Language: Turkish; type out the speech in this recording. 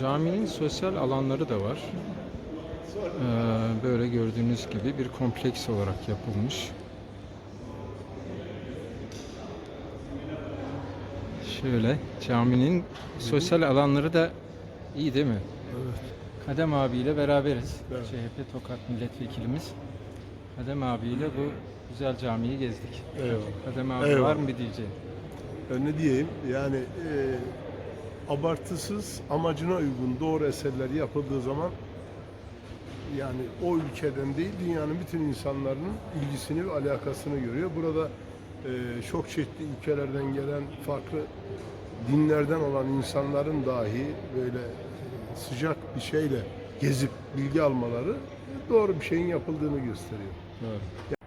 Caminin sosyal alanları da var. Ee, böyle gördüğünüz gibi bir kompleks olarak yapılmış. Şöyle caminin sosyal alanları da iyi değil mi? Evet. Kadem abiyle beraberiz. Evet. CHP Tokat milletvekilimiz. Kadem abiyle bu güzel camiyi gezdik. Eyvallah. Kadem abi Eyvallah. var mı bir diyeceğin? Ben ne diyeyim? Yani e, abartısız, amacına uygun doğru eserler yapıldığı zaman yani o ülkeden değil dünyanın bütün insanların ilgisini ve alakasını görüyor. Burada e, çok çeşitli ülkelerden gelen farklı dinlerden olan insanların dahi böyle sıcak bir şeyle gezip bilgi almaları doğru bir şeyin yapıldığını gösteriyor. Doğru.